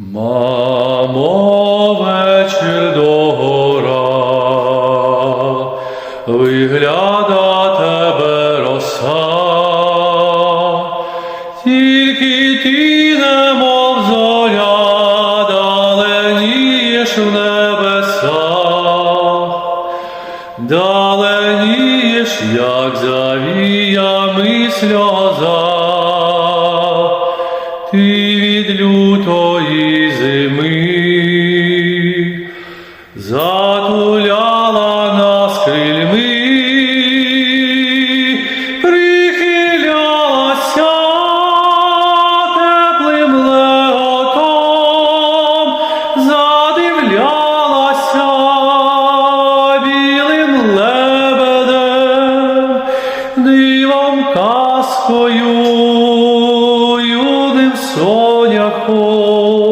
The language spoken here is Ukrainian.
Мамо, вечір до гора, вигляда тебе роса, тільки ти немов зоря, даленієш в небесах, даленієш, як завіями сльоза, ти від лютої зими, затуляла нас крильми, прихилялася теплим леготом, задивлялася білим лебедем, дивом казкою соняхом.